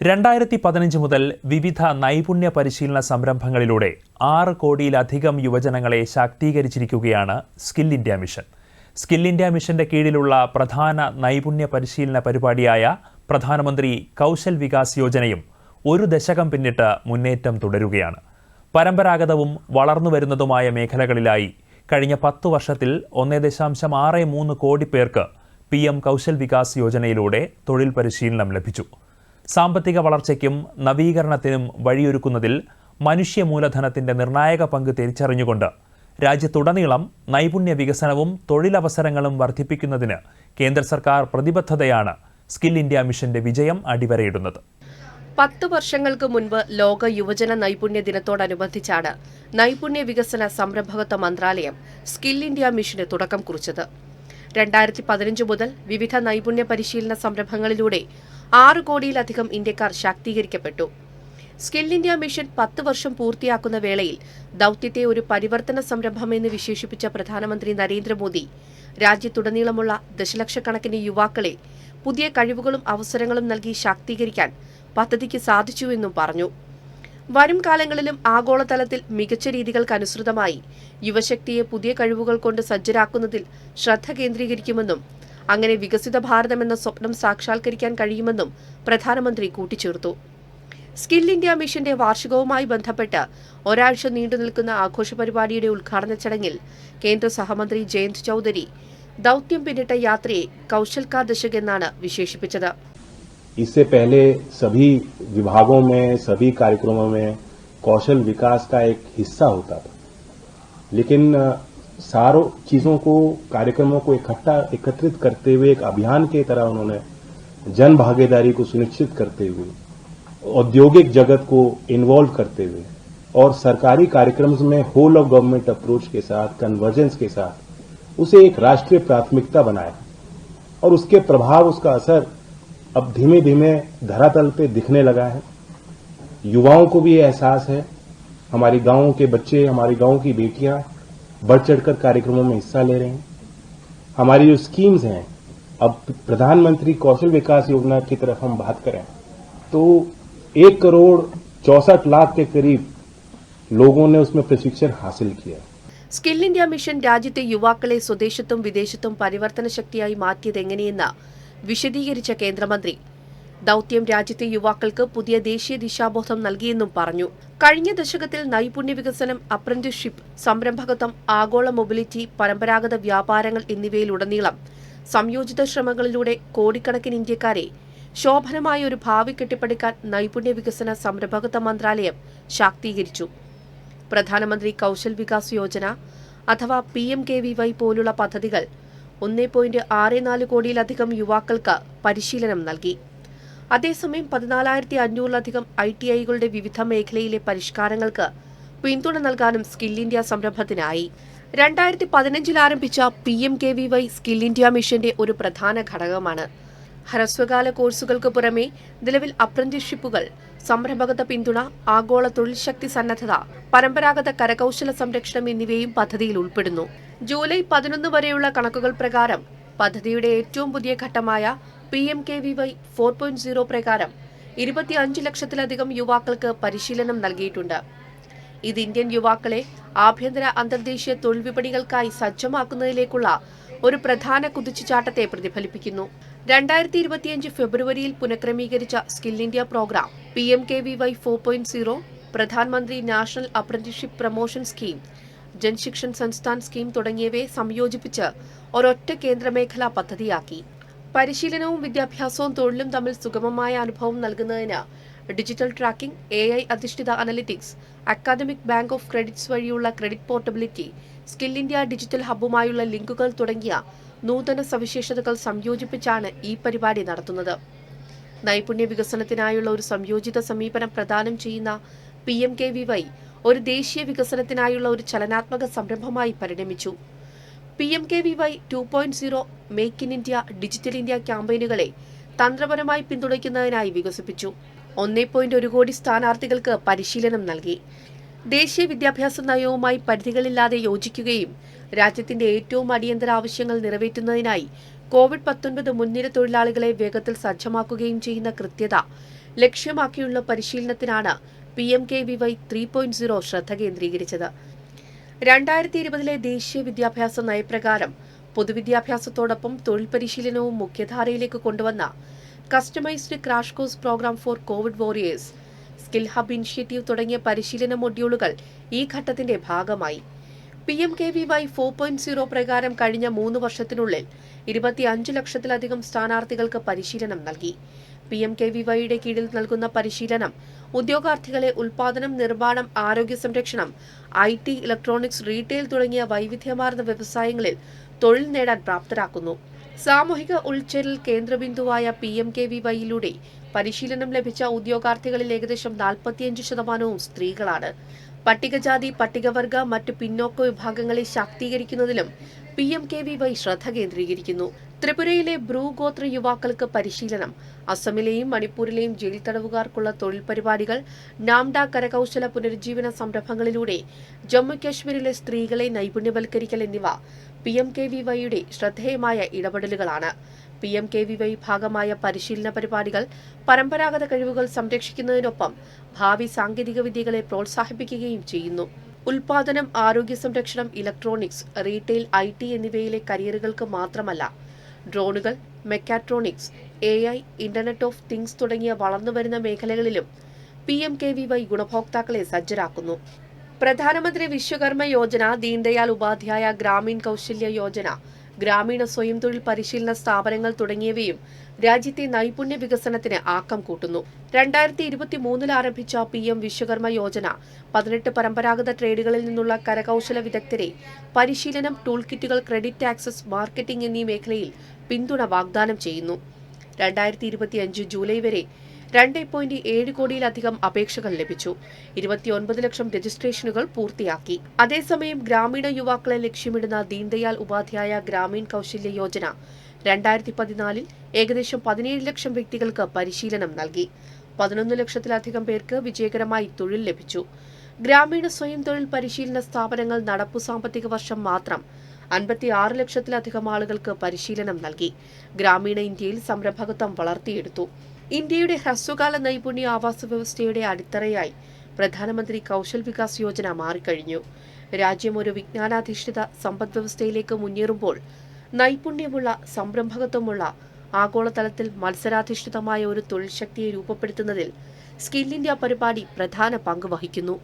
രണ്ടായിരത്തി പതിനഞ്ച് മുതൽ വിവിധ നൈപുണ്യ പരിശീലന സംരംഭങ്ങളിലൂടെ ആറ് കോടിയിലധികം യുവജനങ്ങളെ ശാക്തീകരിച്ചിരിക്കുകയാണ് skill India mission. Skill India മിഷന്റെ കീഴിലുള്ള പ്രധാന നൈപുണ്യ പരിശീലന പരിപാടിയായ പ്രധാനമന്ത്രി കൗശൽ വികാസ് യോജനയും ഒരു ദശകം പിന്നിട്ട് മുന്നേറ്റം തുടരുകയാണ്. പരമ്പരാഗതവും വളർന്നു വരുന്നതുമായ മേഖലകളിലായി കഴിഞ്ഞ പത്ത് വർഷത്തിൽ ഒന്നേ ദശാംശം ആറ് മൂന്ന് കോടി പേർക്ക് പി എം കൗശൽ വികാസ് യോജനയിലൂടെ തൊഴിൽ പരിശീലനം ലഭിച്ചു. സാമ്പത്തിക വളർച്ചയ്ക്കും നവീകരണത്തിനും വഴിയൊരുക്കുന്നതിൽ മനുഷ്യ മൂലധനത്തിന്റെ നിർണായക പങ്ക് തിരിച്ചറിഞ്ഞുകൊണ്ട് രാജ്യത്തുടനീളം നൈപുണ്യ വികസനവും തൊഴിലവസരങ്ങളും വർദ്ധിപ്പിക്കുന്നതിന് കേന്ദ്ര സർക്കാർ പ്രതിബദ്ധതയാണ് സ്കിൽ ഇന്ത്യ മിഷന്റെ വിജയം അടിവരയിടുന്നത്. പത്ത് വർഷങ്ങൾക്ക് മുൻപ് ലോക യുവജന നൈപുണ്യ ദിനത്തോടനുബന്ധിച്ചാണ് നൈപുണ്യ വികസന സംരംഭകത്വ മന്ത്രാലയം സ്കിൽ ഇന്ത്യ മിഷന് തുടക്കം കുറിച്ചത്. രണ്ടായിരത്തി പതിനഞ്ച് മുതൽ വിവിധ നൈപുണ്യ പരിശീലന സംരംഭങ്ങളിലൂടെ ആറ് കോടിയിലധികം ഇന്ത്യക്കാർ ശാക്തീകരിക്കപ്പെട്ടു. സ്കിൽ ഇന്ത്യ മിഷൻ പത്ത് വർഷം പൂർത്തിയാക്കുന്ന വേളയിൽ ദൌത്യത്തെ ഒരു പരിവർത്തന സംരംഭമെന്ന് വിശേഷിപ്പിച്ച പ്രധാനമന്ത്രി നരേന്ദ്രമോദി രാജ്യത്തുടനീളമുള്ള ദശലക്ഷക്കണക്കിന് യുവാക്കളെ പുതിയ കഴിവുകളും അവസരങ്ങളും നൽകി ശാക്തീകരിക്കാൻ പദ്ധതിക്ക് സാധിച്ചുവെന്നും പറഞ്ഞു. വരും കാലങ്ങളിലും ആഗോളതലത്തിൽ മികച്ച രീതികൾക്കനുസൃതമായി യുവശക്തിയെ പുതിയ കഴിവുകൾ കൊണ്ട് സജ്ജരാക്കുന്നതിൽ ശ്രദ്ധ കേന്ദ്രീകരിക്കുമെന്നും അങ്ങനെ വികസിത ഭാരതം എന്ന സ്വപ്നം സാക്ഷാത്കരിക്കാൻ കഴിയുമെന്നും പ്രധാനമന്ത്രി കൂട്ടിച്ചേർത്തു. സ്കിൽ ഇന്ത്യ മിഷന്റെ വാർഷികവുമായി ബന്ധപ്പെട്ട് ഒരാഴ്ച നീണ്ടുനിൽക്കുന്ന ആഘോഷ പരിപാടിയുടെ ഉദ്ഘാടന ചടങ്ങിൽ കേന്ദ്ര സഹമന്ത്രി ജയന്ത് ചൌധരി ദൌത്യം പിന്നിട്ട യാത്രയെ കൗശൽ കാ ദശക് എന്നാണ് വിശേഷിപ്പിച്ചത്. इससे पहले सभी विभागों में, सभी कार्यक्रमों में कौशल विकास का एक हिस्सा होता था। लेकिन सारों चीज़ों को, कार्यक्रमों को इकट्ठा, एकत्रित करते हुए, एक अभियान की तरह उन्होंने जन भागीदारी को सुनिश्चित करते हुए, औद्योगिक जगत को इन्वॉल्व करते हुए और सरकारी कार्यक्रम में होल ऑफ़ गवर्नमेंट अप्रोच के साथ कन्वर्जेंस के साथ, उसे एक राष्ट्रीय प्राथमिकता बनाया और उसके प्रभाव, उसका असर अब धीमे धीमे धरातल पे दिखने लगा है युवाओं को भी ये एहसास है हमारी गांवों के बच्चे हमारी गांव की बेटियां बढ़ चढ़कर कार्यक्रमों में हिस्सा ले रहे हैं हमारी जो स्कीम्स हैं अब प्रधानमंत्री कौशल विकास योजना की तरफ हम बात करें तो एक करोड़ चौसठ लाख के करीब लोगों ने उसमें प्रशिक्षण हासिल किया സ്കിൽ ഇന്ത്യ മിഷൻ രാജ്യത്തെ യുവാക്കളെ സ്വദേശത്തും വിദേശത്തും പരിവർത്തന ശക്തിയായി മാറ്റിയതെങ്ങനെയെന്ന് വിശദീകരിച്ച കേന്ദ്രമന്ത്രി. ദൗത്യം രാജ്യത്തെ യുവാക്കൾക്ക് പുതിയ ദേശീയ ദിശാബോധം നൽകിയെന്നും പറഞ്ഞു. കഴിഞ്ഞ ദശകത്തിൽ നൈപുണ്യ വികസനം അപ്രന്റിസ്ഷിപ്പ് സംരംഭകത്വം ആഗോള മൊബിലിറ്റി പരമ്പരാഗത വ്യാപാരങ്ങൾ എന്നിവയിലുടനീളം സംയോജിത ശ്രമങ്ങളിലൂടെ കോടിക്കണക്കിന് ഇന്ത്യക്കാരെ ശോഭനമായ ഒരു ഭാവി കെട്ടിപ്പടുക്കാൻ നൈപുണ്യ വികസന സംരംഭകത്വ മന്ത്രാലയം ശാക്തീകരിച്ചു. പ്രധാനമന്ത്രി കൗശൽ വികാസ് യോജന അഥവാ പി പോലുള്ള പദ്ധതികൾ ഒന്നേ പോയിന്റ് ആറ് നാല് കോടിയിലധികം യുവാക്കൾക്ക് പരിശീലനം നൽകി. അതേസമയം പതിനാലായിരത്തി അഞ്ഞൂറിലധികം ഐ ടി ഐകളുടെ വിവിധ മേഖലയിലെ പരിഷ്കാരങ്ങൾക്ക് പിന്തുണ നൽകാനും സ്കിൽ ഇന്ത്യ സംരംഭത്തിനായി. രണ്ടായിരത്തി പതിനഞ്ചിൽ ആരംഭിച്ച P M K V Y skill India മിഷന്റെ ഒരു പ്രധാന ഘടകമാണ്. ഹ്രസ്വകാല കോഴ്സുകൾക്ക് പുറമെ നിലവിൽ അപ്രന്റീസ്ഷിപ്പുകൾ സംരംഭകത പിന്തുണ ആഗോള തൊഴിൽ ശക്തി സന്നദ്ധത പരമ്പരാഗത കരകൗശല സംരക്ഷണം എന്നിവയും പദ്ധതിയിൽ ഉൾപ്പെടുന്നു. ജൂലൈ പതിനൊന്ന് വരെയുള്ള കണക്കുകൾ പ്രകാരം പദ്ധതിയുടെ ഏറ്റവും പുതിയ ഘട്ടമായ P M K V Y four point zero പ്രകാരം ഇരുപത്തിയഞ്ച് ലക്ഷത്തിലധികം യുവാക്കൾക്ക് പരിശീലനം നൽകിയിട്ടുണ്ട്. ഇത് ഇന്ത്യൻ യുവാക്കളെ ആഭ്യന്തര അന്തർദേശീയ തൊഴിൽ വിപണികൾക്കായി സജ്ജമാക്കുന്നതിലേക്കുള്ള ഒരു പ്രധാന കുതിച്ചുചാട്ടത്തെ പ്രതിഫലിപ്പിക്കുന്നു. രണ്ടായിരത്തി ഇരുപത്തിയഞ്ച് ഫെബ്രുവരിയിൽ പുനഃക്രമീകരിച്ച skill India programme P M K V Y four point zero Pradhanamantri national apprenticeship promotion scheme Janshikshan Sansthan scheme തുടങ്ങിയവയെ സംയോജിപ്പിച്ച് ഒരൊറ്റ കേന്ദ്രമേഖലാ പദ്ധതിയാക്കി. പരിശീലനവും വിദ്യാഭ്യാസവും തൊഴിലും തമ്മിൽ സുഗമമായ അനുഭവം നൽകുന്നതിന് ഡിജിറ്റൽ ട്രാക്കിംഗ് എ ഐ അധിഷ്ഠിത analytics academic bank of credits വഴിയുള്ള credit portability skill India digital ഹബ്ബുമായുള്ള ലിങ്കുകൾ തുടങ്ങിയ നൂതന സവിശേഷതകൾ സംയോജിപ്പിച്ചാണ് ഈ പരിപാടി നടത്തുന്നത്. നൈപുണ്യ വികസനത്തിനായുള്ള ഒരു സംയോജിത സമീപനം പ്രദാനം ചെയ്യുന്ന P M K V Y ഒരു ദേശീയ വികസനത്തിനായുള്ള ഒരു ചലനാത്മക സംരംഭമായി പരിണമിച്ചു. P M K V Y two point zero make in India digital India ക്യാമ്പയിനുകളെ തന്ത്രപരമായി പിന്തുണയ്ക്കുന്നതിനായി വികസിപ്പിച്ചു. ഒന്നേ പോയിന്റ് ഒരു കോടി സ്ഥാനാർത്ഥികൾക്ക് പരിശീലനം നൽകി. ദേശീയ വിദ്യാഭ്യാസ നയവുമായി പരിധികളില്ലാതെ യോജിക്കുകയും രാജ്യത്തിന്റെ ഏറ്റവും അടിയന്തര ആവശ്യങ്ങൾ നിറവേറ്റുന്നതിനായി കോവിഡ് പത്തൊൻപത് മുൻനിര തൊഴിലാളികളെ വേഗത്തിൽ സജ്ജമാക്കുകയും ചെയ്യുന്ന കൃത്യത ലക്ഷ്യമാക്കിയുള്ള പരിശീലനത്തിനാണ് P M K V Y three point zero ശ്രദ്ധ കേന്ദ്രീകരിച്ചത്. രണ്ടായിരത്തി ഇരുപതിലെ ദേശീയ വിദ്യാഭ്യാസ നയപ്രകാരം പൊതുവിദ്യാഭ്യാസത്തോടൊപ്പം തൊഴിൽ പരിശീലനവും മുഖ്യധാരയിലേക്ക് കൊണ്ടുവന്ന customised crash course programme for Covid warriors skill hub initiative തുടങ്ങിയ പരിശീലന മൊഡ്യൂളുകൾ ഈ ഘട്ടത്തിന്റെ ഭാഗമായി. P M K V Y four point zero പ്രകാരം കഴിഞ്ഞ മൂന്ന് വർഷത്തിനുള്ളിൽ ഇരുപത്തിയഞ്ച് ലക്ഷത്തിലധികം സ്ഥാനാർത്ഥികൾക്ക് പരിശീലനം നൽകി. പി എം കെ വി വൈയുടെ കീഴിൽ നൽകുന്ന പരിശീലനം ഉദ്യോഗാർത്ഥികളെ ഉൽപാദനം നിർമ്മാണം ആരോഗ്യ സംരക്ഷണം ഐ ടി ഇലക്ട്രോണിക്സ് റീറ്റെയിൽ തുടങ്ങിയ വൈവിധ്യമാർന്ന വ്യവസായങ്ങളിൽ തൊഴിൽ നേടാൻ പ്രാപ്തരാക്കുന്നു. സാമൂഹിക ഉൾച്ചേരൽ കേന്ദ്രബിന്ദുവായ പി എം കെ വി വൈയിലൂടെ പരിശീലനം ലഭിച്ച ഉദ്യോഗാർത്ഥികളിൽ ഏകദേശം നാൽപ്പത്തിയഞ്ച് ശതമാനവും സ്ത്രീകളാണ്. പട്ടികജാതി പട്ടികവർഗ മറ്റ് പിന്നോക്ക വിഭാഗങ്ങളെ ശാക്തീകരിക്കുന്നതിലും P M K V Y ശ്രദ്ധ കേന്ദ്രീകരിക്കുന്നു. ത്രിപുരയിലെ ബ്രൂ ഗോത്ര യുവാക്കൾക്ക് പരിശീലനം. അസമിലെയും മണിപ്പൂരിലെയും ജയിൽ തടവുകാർക്കുള്ള തൊഴിൽ പരിപാടികൾ നാംഡ കരകൗശല പുനരുജ്ജീവന സംരംഭങ്ങളിലൂടെ ജമ്മു കാശ്മീരിലെ സ്ത്രീകളെ നൈപുണ്യവൽക്കരിക്കൽ എന്നിവ പി എം കെ വി വൈയുടെ ശ്രദ്ധേയമായ ഇടപെടലുകളാണ്. P M K V Y ഭാഗമായ പരിശീലന പരിപാടികൾ പരമ്പരാഗത കഴിവുകൾ സംരക്ഷിക്കുന്നതിനൊപ്പം ഭാവി സാങ്കേതിക വിദ്യകളെ പ്രോത്സാഹിപ്പിക്കുകയും ചെയ്യുന്നു. ഉൽപാദനം ആരോഗ്യ സംരക്ഷണം ഇലക്ട്രോണിക്സ് റീറ്റെയിൽ ഐ ടി എന്നിവയിലെ കരിയറുകൾക്ക് മാത്രമല്ല ഡ്രോണുകൾ mechatronics A I internet of things തുടങ്ങിയ വളർന്നുവരുന്ന മേഖലകളിലും P M K V Y ഗുണഭോക്താക്കളെ സജ്ജരാക്കുന്നു. പ്രധാനമന്ത്രി വിശ്വകർമ്മ യോജന ദീൻദയാൽ ഉപാധ്യായ ഗ്രാമീൺ കൗശല്യ യോജന ഗ്രാമീണ സ്വയം തൊഴിൽ പരിശീലന സ്ഥാപനങ്ങൾ തുടങ്ങിയവയും രാജ്യത്തെ നൈപുണ്യ വികസനത്തിന് ആക്കം കൂട്ടുന്നു. രണ്ടായിരത്തി ഇരുപത്തി മൂന്നിൽ ആരംഭിച്ച പി എം വിശ്വകർമ്മ യോജന പതിനെട്ട് പരമ്പരാഗത ട്രേഡുകളിൽ നിന്നുള്ള കരകൗശല വിദഗ്ധരെ പരിശീലനം ടൂൾ കിറ്റുകൾ ക്രെഡിറ്റ് ആക്സസ് മാർക്കറ്റിംഗ് എന്നീ മേഖലയിൽ പിന്തുണ വാഗ്ദാനം ചെയ്യുന്നു. രണ്ടായിരത്തി ജൂലൈ വരെ രണ്ട് പോയിന്റ് ഏഴ് കോടിയിലധികം അപേക്ഷകൾ ലഭിച്ചു. ഇരുപത്തിയൊൻപത് ലക്ഷം രജിസ്ട്രേഷനുകൾ പൂർത്തിയാക്കി. അതേസമയം ഗ്രാമീണ യുവാക്കളെ ലക്ഷ്യമിടുന്ന ദീൻദയാൽ ഉപാധ്യായ ഗ്രാമീൺ കൗശല്യ യോജന രണ്ടായിരത്തി പതിനാലിൽ ഏകദേശം പതിനേഴ് ലക്ഷം വ്യക്തികൾക്ക് പരിശീലനം നൽകി. പതിനൊന്ന് ലക്ഷത്തിലധികം പേർക്ക് വിജയകരമായി തൊഴിൽ ലഭിച്ചു. ഗ്രാമീണ സ്വയം തൊഴിൽ പരിശീലന സ്ഥാപനങ്ങൾ നടപ്പു സാമ്പത്തിക വർഷം മാത്രം അൻപത്തിയാറ് ലക്ഷത്തിലധികം ആളുകൾക്ക് പരിശീലനം നൽകി. ഗ്രാമീണ ഇന്ത്യയിൽ സംരംഭകത്വം വളർത്തിയെടുത്തു. ഇന്ത്യയുടെ ഹ്രസ്വകാല നൈപുണ്യ ആവാസ വ്യവസ്ഥയുടെ അടിത്തറയായി പ്രധാനമന്ത്രി കൗശൽ വികാസ് യോജന മാറിക്കഴിഞ്ഞു. രാജ്യം ഒരു വിജ്ഞാനാധിഷ്ഠിത സമ്പദ് വ്യവസ്ഥയിലേക്ക് മുന്നേറുമ്പോൾ നൈപുണ്യമുള്ള സംരംഭകത്വമുള്ള ആഗോളതലത്തിൽ മത്സരാധിഷ്ഠിതമായ ഒരു തൊഴിൽ ശക്തിയെ രൂപപ്പെടുത്തുന്നതിൽ സ്കിൽ ഇന്ത്യ പരിപാടി പ്രധാന പങ്ക് വഹിക്കുന്നു.